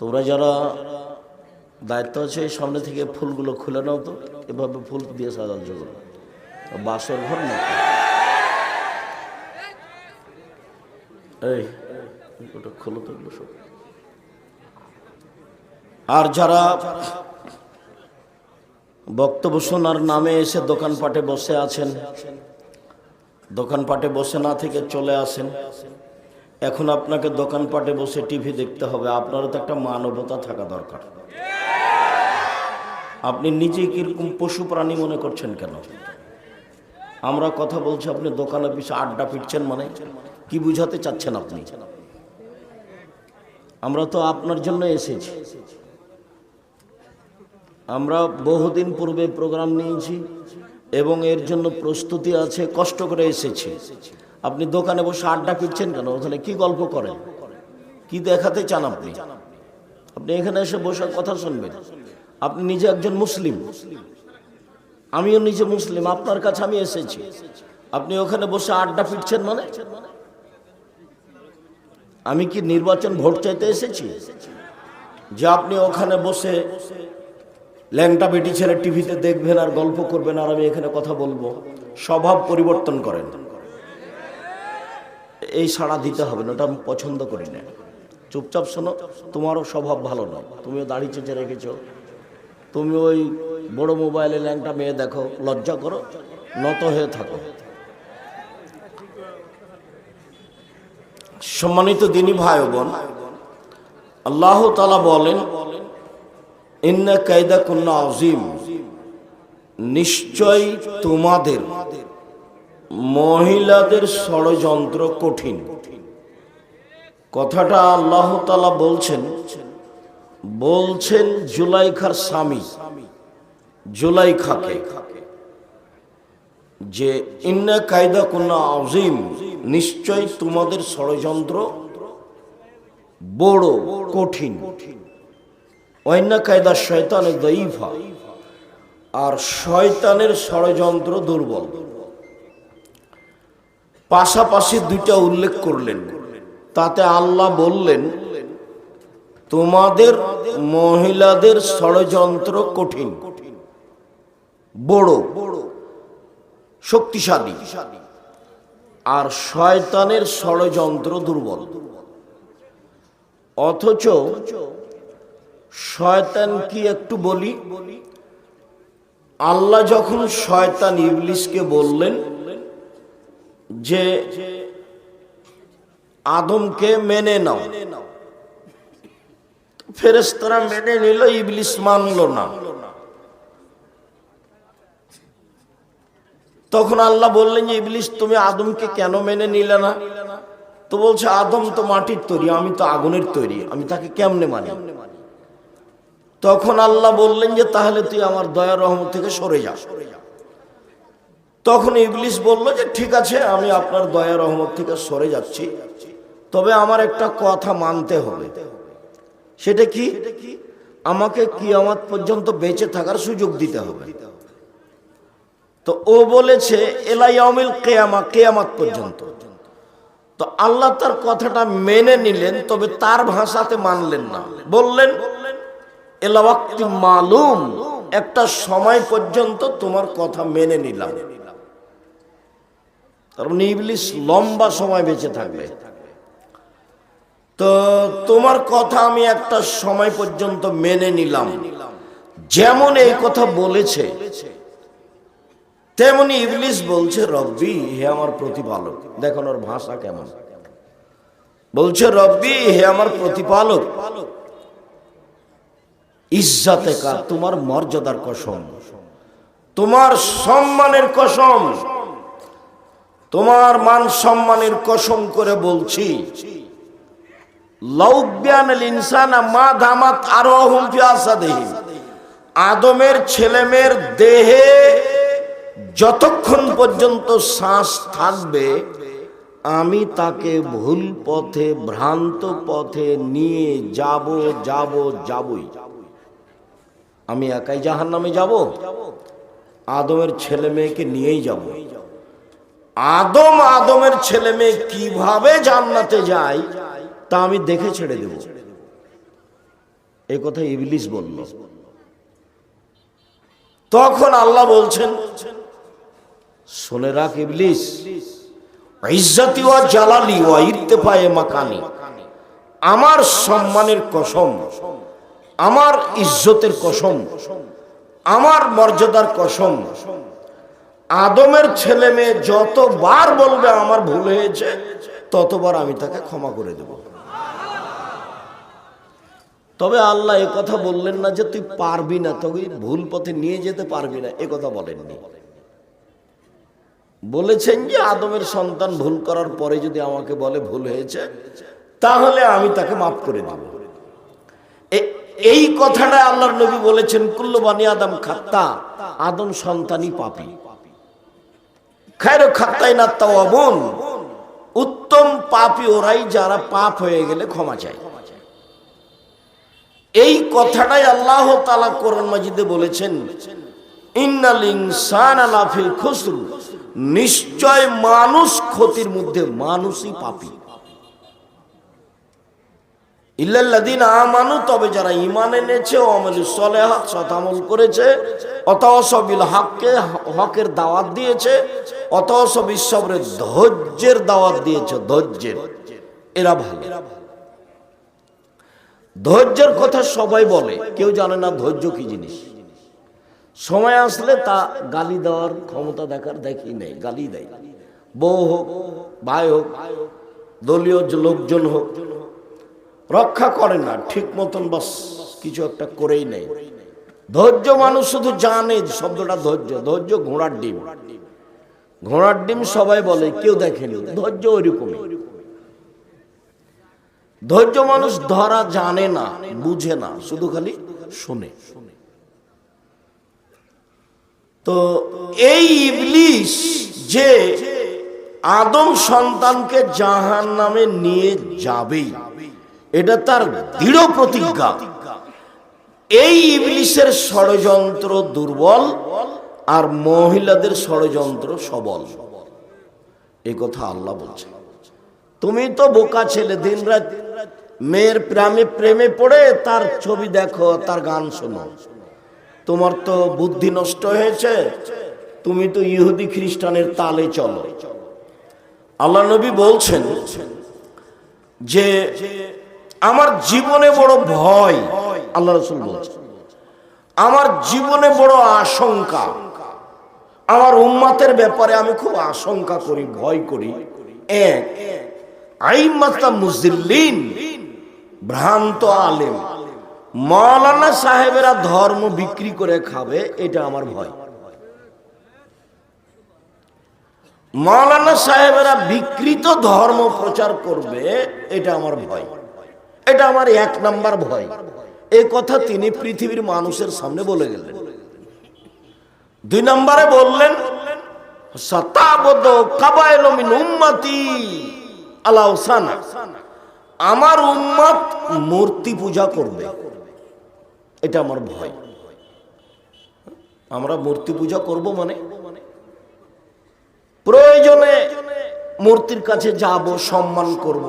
তোমরা যারা দায়িত্ব আছে সামনে থেকে ফুলগুলো খুলে নাও তো। এভাবে ফুল দিয়ে সাজার জন্য বাসর ঘর না? এই, ওটা খোলো তো সব। আর যারা বক্তব্য শোনার নামে এসে দোকানপাটে বসে আছেন, দোকানপাটে বসে না থেকে চলে আসেন এখন আপনাকে দোকানপাটে বসে টিভি দেখতে হবে। আপনারও তো একটা মানবতা থাকা দরকার। আপনি নিজে কীরকম পশু প্রাণী মনে করছেন কেন? আমরা কথা বলছি, আপনি দোকানে পিছিয়ে আড্ডা পিটছেন মানে? কি বুঝাতে চাচ্ছেন আপনি? আমরা তো আপনার জন্য এসেছি। আমরা বহুদিন পূর্বে প্রোগ্রাম নিয়েছি এবং এর জন্য প্রস্তুতি আছে, কষ্ট করে এসেছি। আপনি দোকানে বসে আড্ডা পিটছেন কেন? তাহলে কি গল্প করেন? কি দেখাতে চান আপনি? আপনি এখানে এসে বসে কথা শুনবেন। আপনি নিজে একজন মুসলিম। আমিও নিজে মুসলিম। আপনার কাছে আমি এসেছি। আপনি ওখানে বসে আড্ডা পিটছেন মানে? আমি কি নির্বাচন ভোট চাইতে এসেছি? যে আপনি ওখানে বসে ল্যাংটা বেটি ছেলে টিভিতে দেখবেন আর গল্প করবেন আর আমি এখানে কথা বলব। স্বভাব পরিবর্তন করেন। এই সাড়া দিতে হবে না, ওটা আমি পছন্দ করি না। চুপচাপ শোনো, তোমারও স্বভাব ভালো নয়। তুমিও দাড়ি চেঁচে রেখেছো। তুমি ওই বড় মোবাইলে ল্যাংটা মেয়ে দেখো, লজ্জা করো, নত হয়ে থাকো। সম্মানিত দিনী ভাই বোন আল্লাহ তালা বলেন, ইন্না কায়দা কন্যা আজিম নিশ্চয় তোমাদের মহিলাদের ষড়যন্ত্র কঠিন। কথাটা আল্লাহ তালা বলছেন বলছেন জুলাইখার স্বামী, জুলাইখাকে, যে ইন্না কায়দা কন্যা আজিম নিশ্চয় তোমাদের ষড়যন্ত্র বড় কঠিন। অন্যা কায়দা শয়তানের দইফা আর শয়তানের ষড়যন্ত্র দুর্বল। পাশাপাশি দুইটা উল্লেখ করলেন। তাতে আল্লাহ বললেন, তোমাদের মহিলাদের ষড়যন্ত্র কঠিন, বড়, শক্তিশালী, আর শয়তানের ষড়যন্ত্র দুর্বল। অথচ শয়তান কি একটু বলি, আল্লাহ যখন শয়তান ইবলিসকে বললেন যে আদমকে মেনে নাও। ফেরেস্তারা মেনে নিল, ইবলিস মানল না। তখন আল্লাহ বললেন যে ইবলিস, তুমি আদমকে কেন মেনে নিলে না? তো বলছে, আদম তো মাটির তৈরি, আমি তো আগুনের তৈরি, আমি তাকে কেমনে মানি? তখন আল্লাহ বললেন যে, তাহলে তুই আমার দয়া রহমত থেকে সরে যা। তখন ইবলিস বলল যে, ঠিক আছে, আমি আপনার দয়া রহমত থেকে সরে যাচ্ছি। তবে আমার একটা কথা মানতে হবে। সেটা কি? আমাকে কিয়ামাত পর্যন্ত বেঁচে থাকার সুযোগ দিতে হবে। তো ও বলেছে এলাইয়ামিল কেয়ামা, কেয়ামাত পর্যন্ত। তো আল্লাহ তার কথাটা মেনে নিলেন, তবে তার ভাষাতে মানলেন না। বললেন এলাওয়াক্তি মালুম, একটা সময় পর্যন্ত তোমার কথা মেনে নিলাম। তার মানে ইবলিস লম্বা সময় বেঁচে থাকবে। তো তোমার কথা আমি একটা সময় পর্যন্ত মেনে নিলাম। যেমন এই কথা বলেছে, তেমনি ইবলিস বলছে, রব্বি, হে আমার প্রতিপালক। দেখুন ওর ভাষা কেমন। বলছে, রব্বি, হে আমার প্রতিপালক। ইজ্জাতে কা তোমার মর্যাদার কসম। তোমার সম্মানের কসম। তোমার মান সম্মানের কসম করে বলছি আদমের ছেলেমেয়ের দেহে যতক্ষণ পর্যন্ত শ্বাস থাকবে, আমি তাকে ভুল পথে, ভ্রান্ত পথে নিয়ে যাব যাব, যাবই। আমি একাই জাহান নামে যাব? আদমের ছেলে মেয়েকে নিয়েই যাব। আদম, আদমের ছেলে মেয়ে কীভাবে জান্নাতে যায়, তা আমি দেখে ছেড়ে দেব। এই কথা ইবলিস বলল। তখন আল্লাহ বলছেন, শুনে রাখ ইবলিস, ইজ্জতি ওয়া জালালি ওয়া ইরতেফায়ে মাকানি। আমার সম্মানের কসম, আমার ইজ্জতের কসম, আমার মর্যাদার কসম আদমের ছেলে মেয়ে যতবার বলবে আমার ভুল হয়েছে, ততবার আমি তাকে ক্ষমা করে দেব। তবে আল্লাহ কথা বললেন না যে তুই পারবি না, তোকে ভুল পথে নিয়ে যেতে পারবি না কথা বলেননি। বলেছেন যে আদমের সন্তান ভুল করার পরে যদি আমাকে বলে ভুল হয়েছে, তাহলে আমি তাকে মাফ করে দেব। এই কথাটা আল্লাহর নবী বলেছেন, কুল্লু বানি আদম খাত্তা, আদম সন্তানই পাপি। উত্তম পাপি ওরাই যারা পাপ হয়ে গেলে ক্ষমা চায়। এই কথাটাই আল্লাহ তালা কোরআন মাজিদে বলেছেন নিশ্চয় মানুষ ক্ষতির মধ্যে মানুষই পাপী। ইল্লাল্লাদিন আমানু, তবে যারা ইমান এনেছে, ও আমল সলেহাত সতামল করেছে অতসবিল হককে, হকের দাওয়াত দিয়েছে অতসব ঈশ্বরের ধৈর্যের দাওয়াত দিয়েছে, ধৈর্যের। এরা ভালো। ধৈর্যের কথা সবাই বলে, কেউ জানে না ধৈর্য কি জিনিস। সময় আসলে তা গালি দেওয়ার ক্ষমতা দেখার দেখি নেই, গালি দেয়। বউ হোক, ভাই হোক, দলীয় লোকজন হোক রক্ষা করে না, ঠিক মতন বাস, কিছু একটা করেই নেই। ধৈর্য মানুষ শুধু জানে, শব্দটা ধৈর্য ধৈর্য ঘোড়ার ডিম। ঘোড়ার ডিম সবাই বলে, কেউ দেখেনি, ধৈর্য ওইরকমই। ধৈর্য মানুষ ধরা জানে না, বুঝে না, শুধু খালি শুনে। তো এই ইবলিস যে আদম সন্তানকে জাহান নামে নিয়ে যাবেই। এটা তার দৃঢ় প্রতিজ্ঞা। এই ইবলিসের ষড়যন্ত্র দুর্বল আর মহিলাদের ষড়যন্ত্র সবল। এই কথা আল্লাহ বলছে তুমি তো বোকা ছেলে দিন রাত মেয়ের প্রেমে প্রেমে পড়ে তার ছবি দেখো, তার গান শোনো। তোমার তো বুদ্ধি নষ্ট হয়েছে, তুমি তো ইহুদি খ্রিস্টানের তালে চলো। আল্লাহ নবী বলছেন যে আমার জীবনে বড় ভয়, আল্লাহ রসুল বলছেন। আমার জীবনে বড় আশঙ্কা, আমার উম্মাতের ব্যাপারে আমি খুব আশঙ্কা করি, ভয় করি। ভ্রান্ত আলেম। মাওলানা সাহেবেরা ধর্ম বিক্রি করে খাবে, এটা আমার ভয়। মাওলানা সাহেবেরা বিকৃত ধর্ম প্রচার করবে, এটা আমার ভয়। এটা আমার এক নাম্বার ভয়। এই কথা তিনি পৃথিবীর মানুষের সামনে বলে গেলেন। দুই নম্বরে বললেন আমার উম্মত মূর্তি পূজা করবে। এটা আমার ভয়। আমরা মূর্তি পূজা করব মানে? প্রয়োজনে মূর্তির কাছে যাব, সম্মান করব।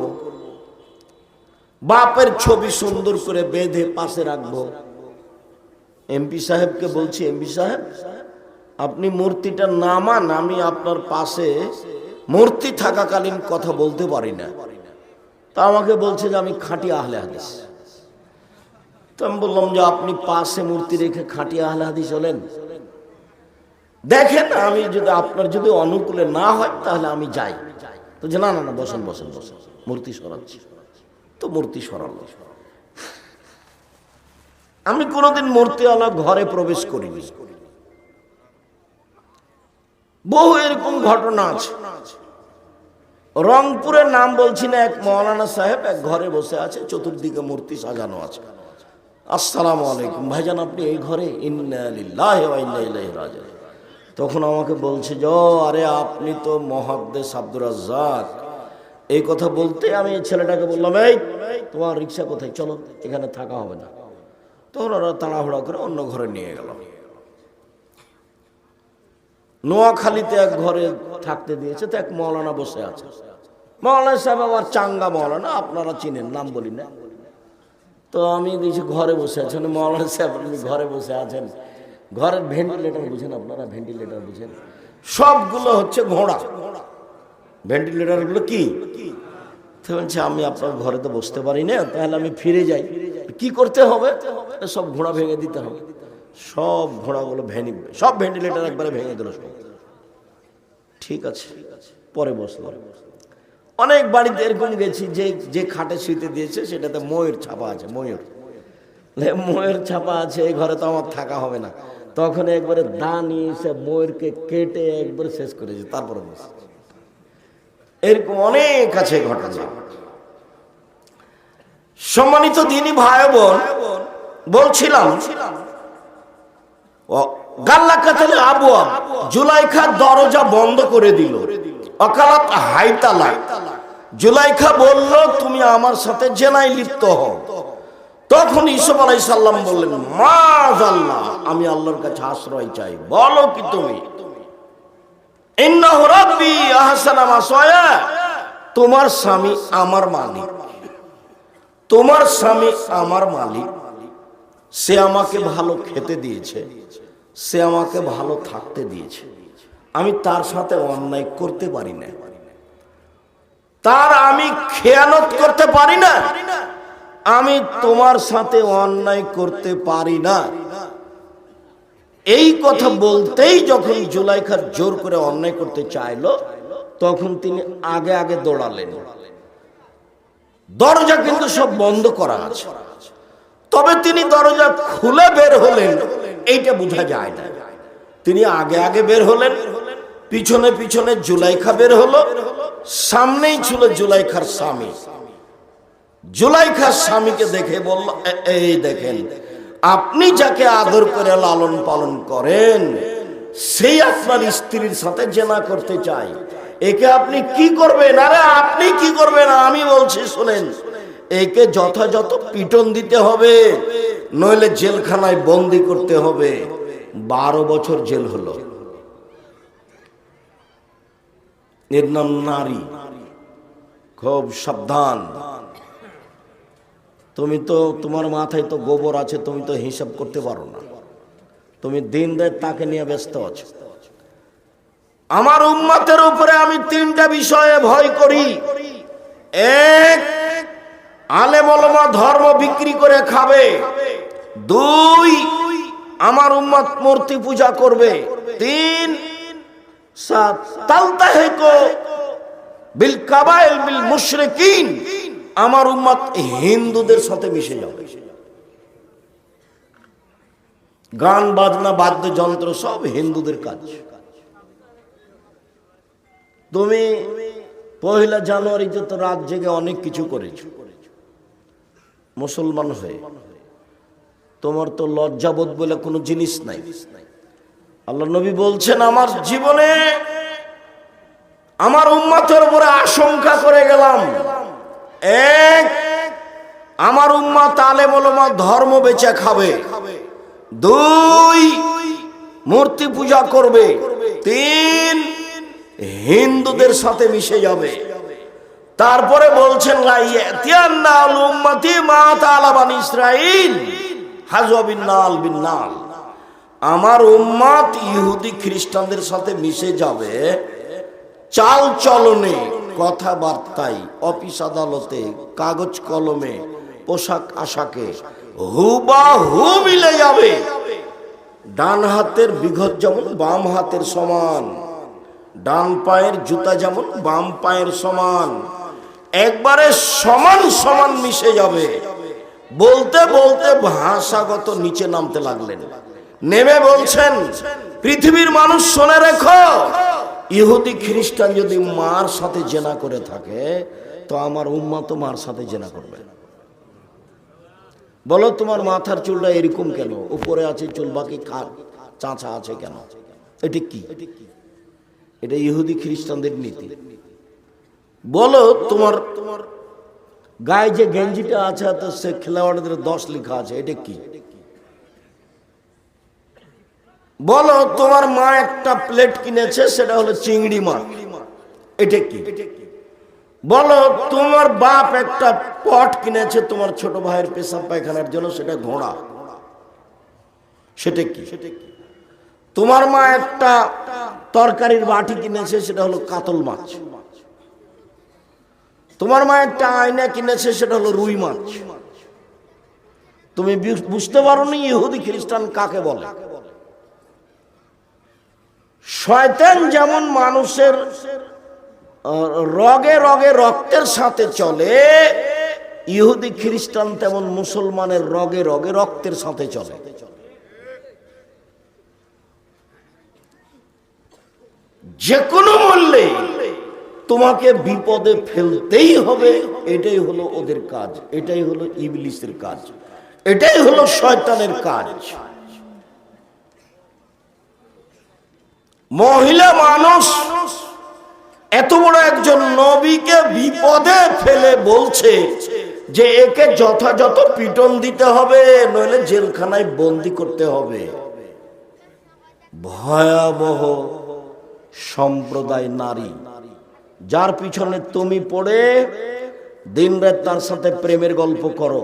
বাপের ছবি সুন্দর করে বেঁধে পাশে রাখব। এমপি সাহেবকে বলছি, এমপি সাহেব, আপনি মূর্তিটা নামান, আমি আপনার পাশে মূর্তি থাকাকালীন কথা বলতে পারি না। তা আমাকে বলছে যে, আমি খাঁটি আহলে হাদিস। তো আমি বললাম যে, আপনি পাশে মূর্তি রেখে খাঁটি আহলে হাদিস হলেন? দেখেন, আমি যদি আপনার যদি অনুকূলে না হয়, তাহলে আমি যাই। তো যে, না না না, বসেন বসেন বসেন, মূর্তি সরাচ্ছি। তো মূর্তি সরালো আমি কোনোদিন মূর্তিওয়ালা ঘরে প্রবেশ করিনি। বহু এরকম ঘটনা আছে। রংপুরের নাম বলছি না, এক মৌলানা সাহেব এক ঘরে বসে আছে, চতুর্দিকে মূর্তি সাজানো আছে। আসসালামু আলাইকুম। ভাইজান, আপনি এই ঘরে তখন আমাকে বলছে যে আরে আপনি তো মহাদ্দেশ আব্দুর রাজ্জাক। এই কথা বলতে আমি ছেলেটাকে বললাম, এই, তোমার রিক্সা কোথায়? চলো, এখানে থাকা হবে না। তখন ওরা তাড়াহুড়া করে অন্য ঘরে নিয়ে গেল। নোয়াখালীতে এক ঘরে থাকতে দিয়েছে, তো এক মৌলানা বসে আছে। মৌলানা সাহেব আবার চাঙ্গা মৌলানা, আপনারা চিনেন, নাম বলি না। তো আমি দেখছি ঘরে বসে আছেন, মৌলানা সাহেব আপনি ঘরে বসে আছেন। ঘরের ভেন্টিলেটর বুঝেন আপনারা ভেন্টিলেটার বুঝেন। সবগুলো হচ্ছে ঘোড়া ঘোড়া। ভেন্টিলেটরগুলো কি? বলছে, আমি আপনার ঘরে তো বসতে পারি না, তাহলে আমি ফিরে যাই। কি করতে হবে? সব ঘোড়া ভেঙে দিতে হবে। সব ঘোড়াগুলো ভেঙে, সব ভেন্টিলেটর একবারে ভেঙে দিল সব। ঠিক আছে, পরে বসলাম। অনেক বাড়িতে এরকম গেছি, যে যে খাটে শুইতে দিয়েছে, সেটাতে ময়ূর ছাপা আছে, ময়ূর। ময়ূর ছাপা আছে, এই ঘরে তো আমার থাকা হবে না। তখন একবারে দা নিয়ে এসে ময়ূরকে কেটে একবারে শেষ করেছে তারপরে বসে এরকম অনেক আছে ঘটনা। সম্মানিত দিনী ভাই বোন, বলছিলাম জুলাইখা দরজা বন্ধ করে দিল। জুলাইখা বলল, তুমি আমার সাথে জেনাই লিপ্ত হও। তখন ইসুফ আলাই সাল্লাম বললেন মাজ আল্লাহ আমি আল্লাহর কাছে আশ্রয় চাই। বলো কি তুমি? তোমার স্বামী আমার মালিক। তোমার স্বামী আমার মালিক। সে আমাকে ভালো খেতে দিয়েছে। সে আমাকে ভালো থাকতে দিয়েছে। আমি তার সাথে অন্যায় করতে পারি না। তার আমি খেয়ানত করতে পারি না। আমি তোমার সাথে অন্যায় করতে পারি না। এই কথা বলতেই যখন জুলাইখার জোর করে অন্যায় করতে চাইলো, তখন তিনি আগে আগে দৌড়ালেন। দরজা কিন্তু সব বন্ধ করা আছে। তবে তিনি দরজা খুলে বের হলেন, এইটা বোঝা যায় না। তিনি আগে আগে বের হলেন, পিছনে পিছনে জুলাইখা বের হলো, সামনেই ছিল জুলাইখার স্বামী। জুলাইখার স্বামীকে দেখে বলল এই দেখেন আপনি যাকে আদর করে লালন পালন করেন, সেই আপনার স্ত্রীর সাথে জেনা করতে চাই একে আপনি কি করবেন? আরে আপনি কি করবেন? আমি বলছি, শুনেন, একে যথাযথ পিটন দিতে হবে, নইলে জেলখানায় বন্দি করতে হবে। বারো বছর জেল হলো। এর নাম নারী। খুব সাবধান। তুমি তো তোমার মাথায় তো গোবর আছে, তুমি তো হিসাব করতে পারো না। তুমি দিন রাত তাকে নিয়ে ব্যস্ত আছো। আমার উম্মতের উপরে আমি তিনটা বিষয়ে ভয় করি। এক, আলেমলমা ধর্ম বিক্রি করে খাবে। দুই, আমার উম্মত মূর্তি পূজা করবে। তিন সাত তালতাহেকো বিল কাবাইল বিল মুশরিকিন। আমার উম্মত হিন্দুদের সাথে মিশে যাবে। গান, বাজনা, বাদ্যযন্ত্র সব হিন্দুদের কাজ। তুমি পহেলা জানুয়ারিতে তো রাত জেগে অনেক কিছু করেছ, মুসলমান হয়ে, তোমার তো লজ্জাবোধ বলে কোনো জিনিস নাই। আল্লাহ নবী বলছেন, আমার জীবনে আমার উম্মাতের উপরে আশঙ্কা করে গেলাম। এক, আমার উম্মা তালে মলমা ধর্ম বেচে খাবে। দুই, মূর্তি পূজা করবে। তিন, হিন্দুদের সাথে মিশে যাবে। তারপরে বলছেন আমার উম্মত ইহুদি খ্রিস্টানদের সাথে মিশে যাবে, চাল চলনে। কথাবার্তায় অফিস আদালতে, কাগজ কলমে, পোশাক আশাকে হুবা হু মিলে যাবে। ডান হাতের বিঘত যেমন, বাম হাতের সমান। ডান পায়ের জুতা যেমন, বাম পায়ের সমান। একবারে সমান সমান মিশে যাবে। বলতে বলতে ভাষাগত নিচে নামতে লাগলেন। নেমে বলছেন, পৃথিবীর মানুষ শুনে রেখো। ইহুদি খ্রিস্টান যদি মার সাথে জেনা করে থাকে, তো আমার উম্মা তো মার সাথে জেনা করবে। বলো তোমার মাথার চুলটা এরকম কেন? উপরে আছে চুল, বাকি কা- চাঁচা আছে কেন? এটা কি? এটা ইহুদি খ্রিস্টানদের নীতি। বলো তোমার তোমার গায়ে যে গেঞ্জিটা আছে, তো সে খেলোয়াড়দের দশ লেখা আছে, এটা কি? বলো, তোমার মা একটা প্লেট কিনেছে, সেটা হলো চিংড়ি মাছ। এটা কি? বলো, তোমার বাপ একটা পট কিনেছে, তোমার ছোট ভাইয়ের পেশাব পায়খানার জন্য, সেটা ঘোড়া। সেটা কি? তোমার মা একটা তরকারির বাটি কিনেছে, সেটা হলো কাতল মাছ। তোমার মা একটা আয়না কিনেছে, সেটা হলো রুই মাছ। তুমি বুঝতে পারো নি ইহুদি খ্রিস্টান কাকে বলে? শয়তান যেমন মানুষের রগে রগে রক্তের সাথে চলে, ইহুদি খ্রিস্টান তেমন মুসলমানের রগে রগে রক্তের সাথে চলে। যে কোনো মূল্যে তোমাকে বিপদে ফেলতেই হবে, এটাই হলো ওদের কাজ, এটাই হলো ইবলিসের কাজ, এটাই হলো শয়তানের কাজ। মহিলা মানুষ, এত বড় একজন নবীকে বিপদে ফেলে বলছে যে একে যথাযথ পিটন দিতে হবে, নইলে জেলখানায় বন্দি করতে হবে। ভয়াবহ সম্প্রদায় নারী। যার পিছনে তুমি পড়ে দিন রাত তার সাথে প্রেমের গল্প করো।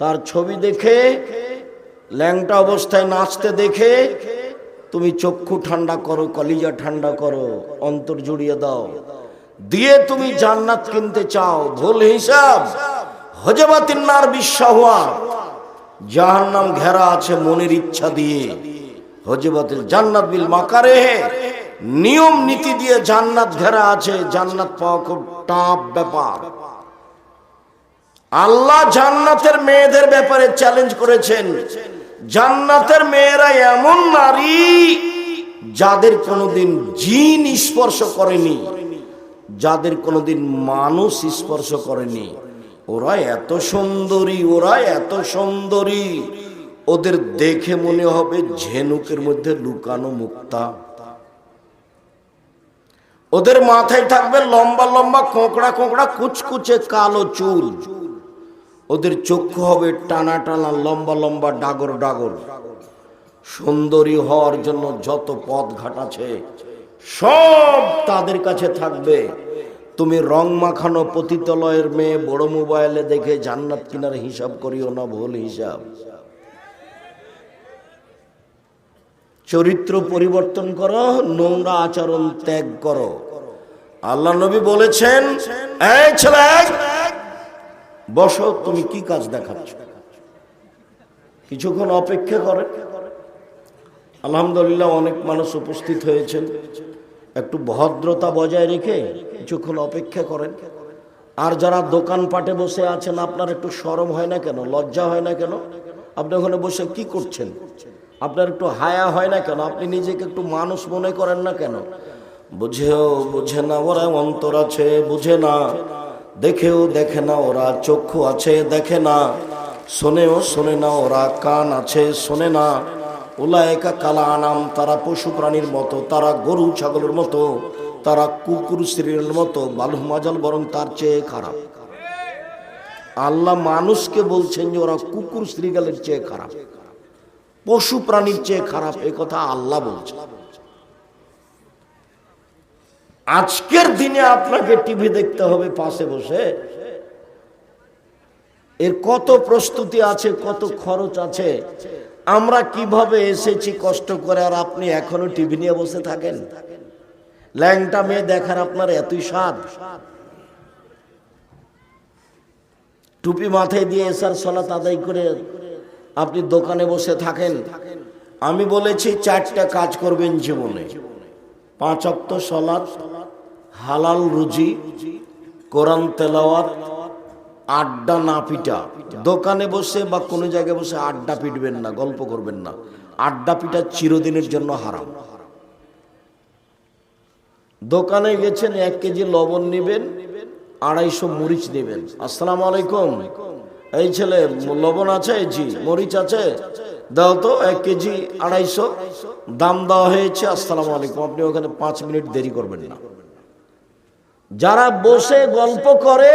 তার ছবি দেখে, ল্যাংটা অবস্থায় নাচতে দেখে তুমি চক্ষু ঠান্ডা করো, কলিজা ঠান্ডা করো, অন্তর জুড়িয়ে দাও। দিয়ে তুমি জান্নাত কিনতে চাও। ভুল হিসাব। হজবাতিন নার বিশ্বাহওয়া জাহান্নাম ঘেরা আছে মনের ইচ্ছা দিয়ে। হজবাতিল জান্নাত বিল মাকারে নিয়ম নীতি দিয়ে জান্নাত ঘেরা আছে। জান্নাত পাওয়া খুব টাপ ব্যাপার। আল্লাহ জান্নাতের মেয়েদের ব্যাপারে চ্যালেঞ্জ করেছেন। জান্নাতের মেয়েরা এমন নারী যাদের কোনোদিন জিন স্পর্শ করেনি, যাদের কোনোদিন মানুষ স্পর্শ করেনি। ওরা এত সুন্দরী, ওরা এত সুন্দরী। ওদের দেখে মনে হবে ঝেনুকের মধ্যে লুকানো মুক্তা। ওদের মাথায় থাকবে লম্বা লম্বা কোঁকড়া কোঁকড়া কুচকুচে কালো চুল। ওদের চক্ষু হবে টানা টানা, লম্বা লম্বা, ডাগর ডাগর। সুন্দরী হওয়ার জন্য যত পথ ঘাট আছে, সব তাদের কাছে থাকবে। তুমি রং মাখানো পতিতলয়ের মেয়ে, বড় মোবাইলে দেখে জান্নাত কিনার হিসাব করিও না, ভুল হিসাব। চরিত্র পরিবর্তন করো, নোংরা আচরণ ত্যাগ করো। আল্লাহ নবী বলেছেন, এই ছেলে বসো, তুমি কি কাজ দেখাচ্ছ? কিছুক্ষণ অপেক্ষা করে। আলহামদুলিল্লাহ, অনেক মানুষ উপস্থিত হয়েছেন। একটু ভদ্রতা বজায় রেখে কিছুক্ষণ অপেক্ষা করেন। আর যারা দোকানপাটে বসে আছেন, আপনার একটু সরম হয় না কেন? লজ্জা হয় না কেন? আপনি ওখানে বসে কি করছেন? আপনার একটু হায়া হয় না কেন? আপনি নিজেকে একটু মানুষ মনে করেন না কেন? বুঝেও বুঝে না, ওরা অন্তর আছে, বুঝে না। দেখেও দেখে না ওরা চক্ষু আছে, দেখে না। শোনেও শোনে না ওরা কান আছে, শোনে না। ওলায়কা কালা আনাম তারা পশু প্রাণীর মতো, তারা গরু ছাগলের মতো, তারা কুকুর স্ত্রীর মতো বালু মাজাল বরং তার চেয়ে খারাপ। আল্লাহ মানুষকে বলছেন যে ওরা কুকুর শ্রীগালের চেয়ে খারাপ, পশু প্রাণীর চেয়ে খারাপ, এ কথা আল্লাহ বলছে আজকের দিনে আপনাকে টিভি দেখতে হবে পাশে বসে। এর কত প্রস্তুতি আছে, কত খরচ আছে, আমরা কীভাবে এসেছি কষ্ট করে আর আপনি এখনও টিভি নিয়ে বসে থাকেন? ল্যাংটা মেয়ে দেখার আপনার এতই স্বাদ। টুপি মাথায় দিয়ে এসার সলাত আদায় করে আপনি দোকানে বসে থাকেন। আমি বলেছি, চারটা কাজ করবেন জীবনে। পাঁচ অক্ত সলাৎ হালাল রুজি, কোরআন তেলাওয়াত, আড্ডা না পিটা। দোকানে বসে বা কোনো জায়গায় বসে আড্ডা পিটবেন না, গল্প করবেন না। আড্ডা পিটা চিরদিনের জন্য হারাম। দোকানে গেছেন, এক কেজি লবণ নেবেন, আড়াইশো মরিচ নেবেন। আসসালামু আলাইকুম। এই ছেলে, লবণ আছে? জি, মরিচ আছে? দাও তো, এক কেজি আড়াইশো। দাম দেওয়া হয়েছে, আসসালামু আলাইকুম। আপনি ওখানে পাঁচ মিনিট দেরি করবেন না। যারা বসে গল্প করে,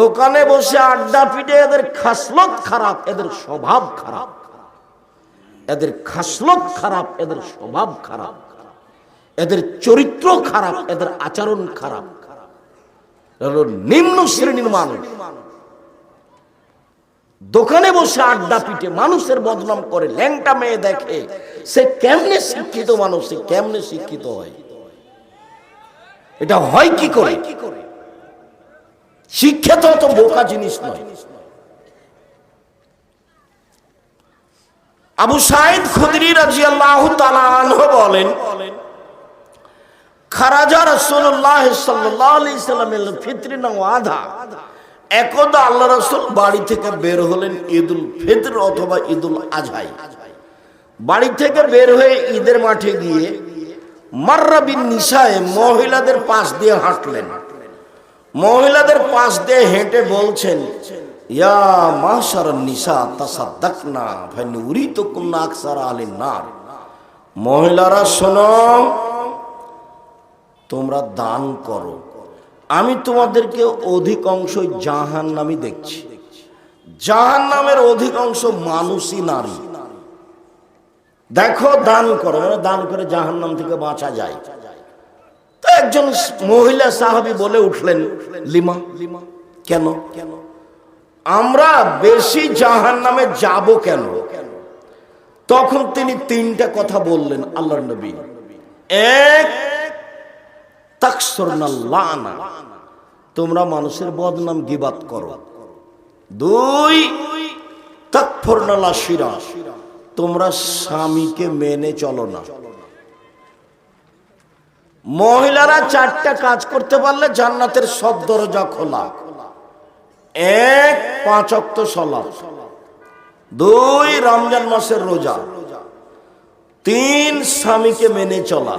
দোকানে বসে আড্ডা পিটে, এদের খাসলত খারাপ, এদের স্বভাব খারাপ। এদের খাসলত খারাপ, এদের স্বভাব খারাপ। এদের চরিত্র খারাপ, এদের আচরণ খারাপ। নিম্ন শ্রেণির মানুষ। দোকানে বসে আড্ডা পিটে, মানুষের বদনাম করে, ল্যাংটা মেয়ে দেখে, সে কেমনে শিক্ষিত মানুষ, সে কেমনে শিক্ষিত হয়? এটা হয় কি করে? শিক্ষা তো অত বোকা জিনিস নয়। আবু সাইদ খুদরি তাআলা আনহু বলেন খারাজা আলাইহি সাল্লামের ফিতরি না আধা। একদা আল্লাহ রাসূল বাড়ি থেকে বের হলেন ঈদুল ফিতর অথবা ঈদুল আজহাই বাড়ি থেকে বের হয়ে ঈদের মাঠে গিয়ে মাররা বিন নিসায় মহিলাদের পাশ দিয়ে হাঁটলেন। মহিলাদের পাশ দিয়ে হেঁটে বলছেন, ইয়া মাশার নিসা তাসাদ্দাকনা ফাইন উরিতু কুন্না আকসার আলিন নার। মহিলারা, শোনো, তোমরা দান করো। আমি তোমাদেরকে অধিকাংশ জাহান নামি দেখছি। জাহান নামের অধিকাংশ মানুষই নারী। দেখো, দান করো। মানে দান করে জাহান নাম থেকে বাঁচা যায়। তো একজন মহিলা সাহাবি বলে উঠলেন, লিমা লিমা কেন? কেন আমরা বেশি জাহান নামে যাব কেন? তখন তিনি তিনটা কথা বললেন আল্লাহ নবী। এক তোমরা মানুষের বদনাম গিবাত করো। দুই তাকফরনালা শিরা তোমরা স্বামীকে মেনে চলো না। মহিলারা চারটা কাজ করতে পারলে জান্নাতের সব দরজা খোলা। এক, পাঁচ অক্ত সলাপ দুই, রমজান মাসের রোজা। তিন, স্বামীকে মেনে চলা।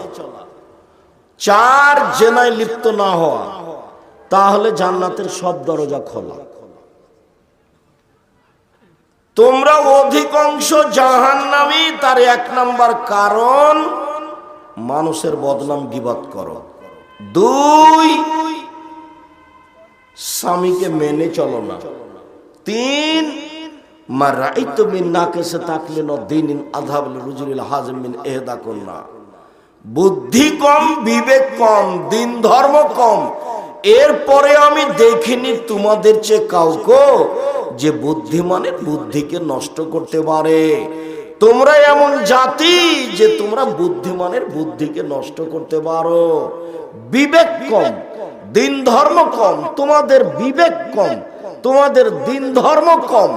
চার, জেনায় লিপ্ত না হওয়া। তাহলে জান্নাতের সব দরজা খোলা। তোমরা অধিকাংশ জাহান্নামী, তার এক নাম্বার কারণ মানুষের বদনাম গিবাত করো। দুই, স্বামীকে মেনে চলো না। তিন, মা রাইতো মিন নাকেসে তাকলে ন দিন আধাবল রুজুলিল হাজম মিন এহদা বুদ্ধি কম, বিবেক কম, দিন ধর্ম কম। এরপরে আমি দেখিনি তোমাদের চেয়ে কাউকে যে বুদ্ধিমানের বুদ্ধিকে নষ্ট করতে পারে। তোমরা এমন জাতি যে তোমরা বুদ্ধিমানের বুদ্ধিকে নষ্ট করতে পারো। বিবেক কম, দিন ধর্ম কম, তোমাদের বিবেক কম, তোমাদের দিন ধর্ম কম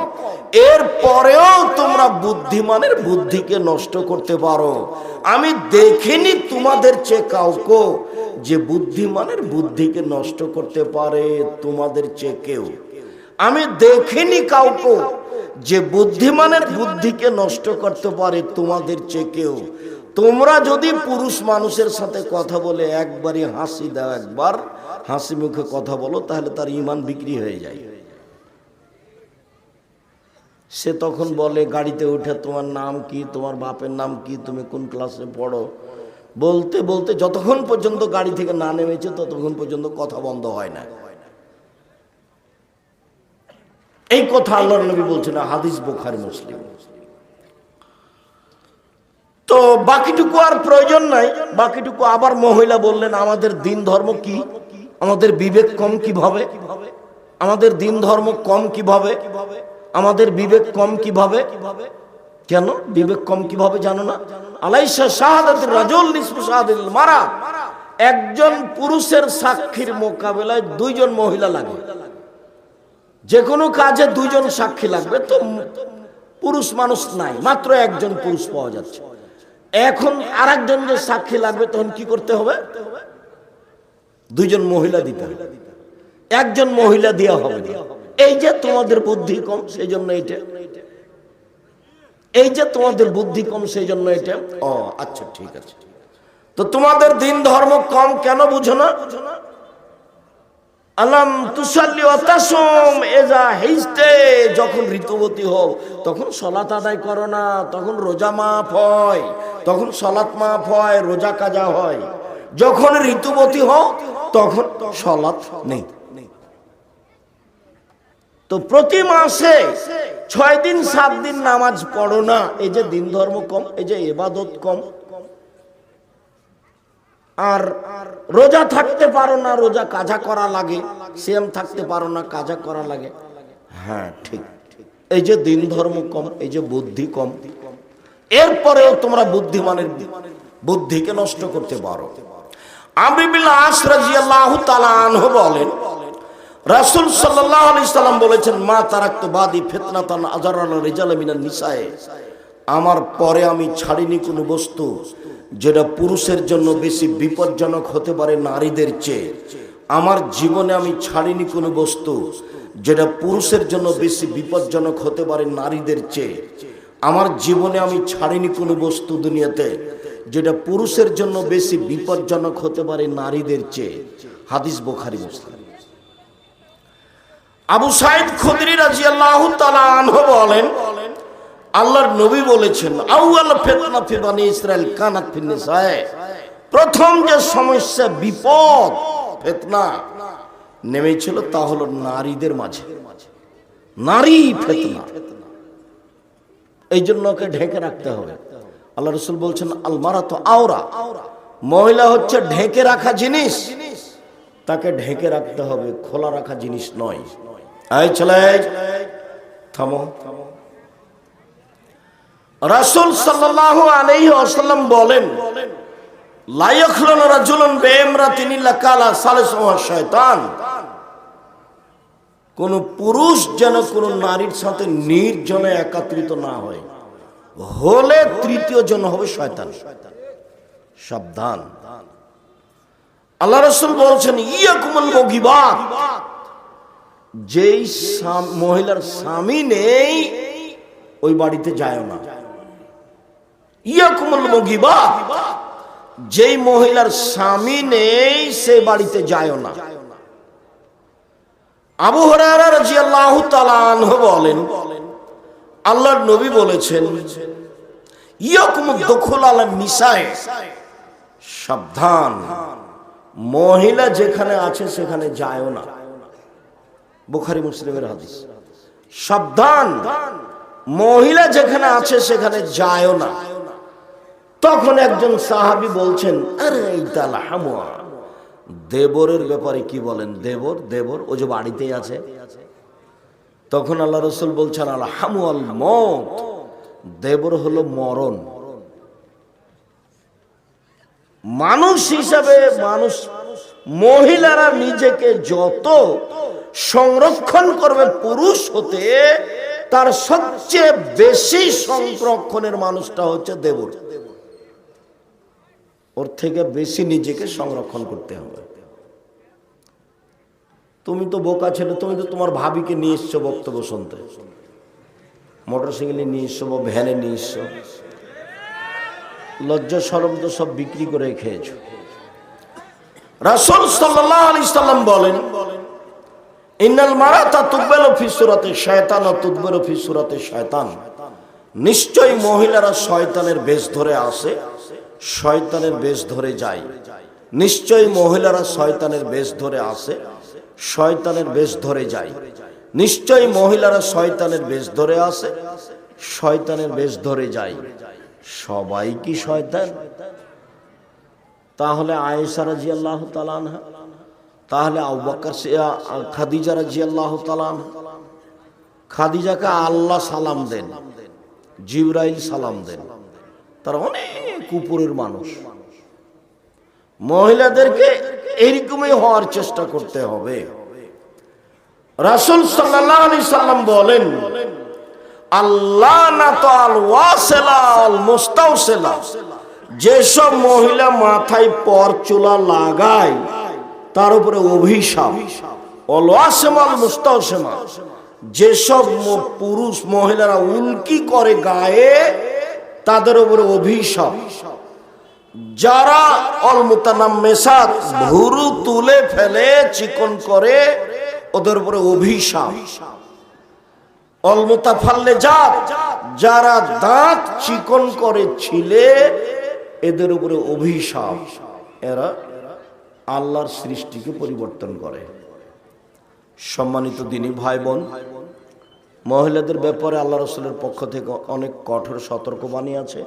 এর পরেও তোমরা বুদ্ধিমানের বুদ্ধিকে নষ্ট করতে পারো। আমি দেখিনি তোমাদের চেয়ে কাউকে যে বুদ্ধিমানের বুদ্ধিকে নষ্ট করতে পারে তোমাদের চেয়ে কেউ। আমি দেখিনি কাউকে যে বুদ্ধিমানের বুদ্ধিকে নষ্ট করতে পারে তোমাদের চেয়ে কেউ। তোমরা যদি পুরুষ মানুষের সাথে কথা বলে একবারই হাসি দাও একবার, হাসি মুখে কথা বলো, তাহলে তার ইমান বিক্রি হয়ে যায়। সে তখন বলে, গাড়িতে উঠে তোমার নাম কি? তোমার বাপের নাম কি? তুমি কোন ক্লাসে পড়ো? বলতে বলতে যতক্ষণ পর্যন্ত গাড়ি থেকে না নেমেছে, ততক্ষণ পর্যন্ত কথা বন্ধ হয় না। এই কথা আল্লাহ নবী বলছেন, হাদিস বোখারি, মুসলিম। তো বাকিটুকু আর প্রয়োজন নাই। বাকিটুকু আবার মহিলা বললেন, আমাদের দিন ধর্ম কি? আমাদের বিবেক কম কীভাবে? আমাদের দিন ধর্ম কম কীভাবে কীভাবে? আমাদের বিবেক কম কীভাবে? কেন? বিবেক কম কীভাবে জানো না? আলাইসা মারা। একজন পুরুষের সাক্ষীর মোকাবেলায় দুইজন মহিলা লাগে। যে কোনো কাজে দুইজন সাক্ষী লাগবে, তো পুরুষ মানুষ নাই, মাত্র একজন পুরুষ পাওয়া যাচ্ছে। এখন আর একজন যে সাক্ষী লাগবে, তখন কি করতে হবে? দুইজন মহিলা দিতে হবে। একজন মহিলা দেওয়া হবে না। এই যে তোমাদের বুদ্ধি কম, সেই জন্য এটা এই যে তোমাদের বুদ্ধি কম, সেই জন্য এটা ও আচ্ছা ঠিক আছে। তো তোমাদের দিন ধর্ম কম কেন বুঝো না? আলাম তুসাল্লি অতাসম এজা হেইস্তে যখন ঋতুবতী হও তখন সলাত আদায় করো না, তখন রোজা মাফ হয়, তখন সলাত মাফ হয়, রোজা কাজা হয়। যখন ঋতুবতী হও তখন সলাত নেই। তো প্রতি মাসে ছয় দিন, সাত দিন নামাজ পড়ো না। এই যে দিন ধর্ম কম, এই যে এবাদত কম। আর রোজা থাকতে পারো না, রোজা কাজা করা লাগে। সিএম থাকতে পারো না, কাজা করা লাগে। হ্যাঁ ঠিক। এই যে দিন ধর্ম কম, এই যে বুদ্ধি কম, এরপরেও তোমরা বুদ্ধিমানের বুদ্ধিকে নষ্ট করতে পারো। আবিবিল্লা আসরাজি আল্লাহ তালাহ বলেন রাসুল সাল্লাম বলেছেন, মা তারাক্ত বাদি ফেতনাতান আজার রেজাল মিনার আমার পরে আমি ছাড়িনি কোনো বস্তু যেটা পুরুষের জন্য বেশি বিপজ্জনক হতে পারে নারীদের চেয়ে। আমার জীবনে আমি ছাড়িনি কোনো বস্তু যেটা পুরুষের জন্য বেশি বিপজ্জনক হতে পারে নারীদের চেয়ে। আমার জীবনে আমি ছাড়িনি কোনো বস্তু দুনিয়াতে যেটা পুরুষের জন্য বেশি বিপজ্জনক হতে পারে নারীদের চেয়ে। হাদিস বোখারি মুসলিম। আবু সাইদ খুদরি রাজি আল্লাহ আনহু বলেন, আল্লাহর নবী বলেছেন, আউয়াল ফিতনা ফি বানি ইসরাইল কানাত ফিন নিসায়ে। প্রথম যে সমস্যা, বিপদ, ফিতনা নেমেছিল তা হলো নারীদের মাঝে। নারী ফিতনা। এই জন্য ওকে ঢেকে রাখতে হবে। আল্লাহ রসুল বলছেন আলমারা তো আওরা। মহিলা হচ্ছে ঢেকে রাখা জিনিস, তাকে ঢেকে রাখতে হবে, খোলা রাখা জিনিস নয়। এই ছেলে, থামো। রাসূল সাল্লাল্লাহু আলাইহি ওয়াসাল্লাম বলেন, লা ইয়াখলুন রাজুলুন বিইমরাতিন ইল্লা কালা শয়তান। কোন পুরুষ যেন কোন নারীর সাথে নির্জনে একাত্রিত না হয়, হলে তৃতীয় জন হবে শয়তান। সাবধান। আল্লাহ রসুল বলছেন, ইয়াকুমুল মুগিবাত। যেই মহিলার স্বামী নেই, ওই বাড়িতে যায় না। ইয়াকুমুল মুগিবাত যেই মহিলার স্বামী নেই, সে বাড়িতে যায় না। আবু হরারা রাদিয়াল্লাহু বলেন, আল্লাহর নবী বলেছেন সাবধান। মহিলা যেখানে আছে সেখানে যায়ও না। বুখারী মুসলিমের হাদিস। সাবধান, মহিলা যেখানে আছে সেখানে যায়ও না। তখন একজন সাহাবি বলছেন, আরে দেবরের ব্যাপারে কি বলেন? দেবর দেবর, ও যে বাড়িতেই আছে। তখন আল্লাহ রসুল বলছেন আল্লাহ হামুয়াল মত, দেবর হলো মরণ। মানুষ হিসাবে মানুষ, মহিলারা নিজেকে যত সংরক্ষণ করবে পুরুষ হতে, তার সবচেয়ে বেশি সংরক্ষণের মানুষটা হচ্ছে দেবর। ওর থেকে বেশি নিজেকে সংরক্ষণ করতে হবে। তুমি তো বোকা ছেলে, তুমি তো তোমার ভাবিকে নিয়ে এসছো বক্তব্য শুনতে। মোটর সাইকেলে নিয়ে এসছো বা ভ্যানে নিয়ে এসছো। লজ্জা সরম তো সব বিক্রি করে খেয়েছো। রাসূল সাল্লাম বলেন ইন্নাল মারাতা তুকবালু ফি সূরাতি শায়তান ও তুকবালু ফি সূরাতি শায়তান। নিশ্চয়ই মহিলারা শয়তানের বেশ ধরে আসে, শয়তানের বেশ ধরে যায়। নিশ্চয়ই মহিলারা শয়তানের বেশ ধরে আসে, শয়তানের বেশ ধরে যায়। নিশ্চয়ই মহিলারা শয়তানের বেশ ধরে আসে, শয়তানের বেশ ধরে যায়। সবাই কি শয়তান? তাহলে আয়েশা রাজি আল্লাহ তালানহা তাহলে আবাক্কর খাদিজা রাজি আল্লাহ তালানহা খাদিজাকে আল্লাহ সালাম দেন, জিব্রাইল সালাম দেন। তারা অনেক উপরের মানুষ। মহিলাদেরকে এইরকমই হওয়ার চেষ্টা করতে হবে। রাসুল সাল্লাম বলেন, আল্লাহ যেসব মহিলা মাথায় পর চুলা লাগায় তার উপরে অভিশাপ। অলওয়াসেমাল মুস্তাউসেমা যেসব পুরুষ মহিলারা উল্কি করে গায়ে, তাদের উপরে অভিশাপ। যারা অলমুতানাম মেসাদ ভুরু তুলে ফেলে, চিকন করে, ওদের উপরে অভিশাপ। অলমুতা ফাললে জাত যারা দাঁত চিকন করে ছিলে, এদের উপরে অভিশাপ। এরা আল্লাহর সৃষ্টিকে পরিবর্তন করে। সম্মানিত দিনী ভাই বোন মহিলাদের ব্যাপারে আল্লাহ রসুলের পক্ষ থেকে অনেক কঠোর সতর্কবাণী আছে।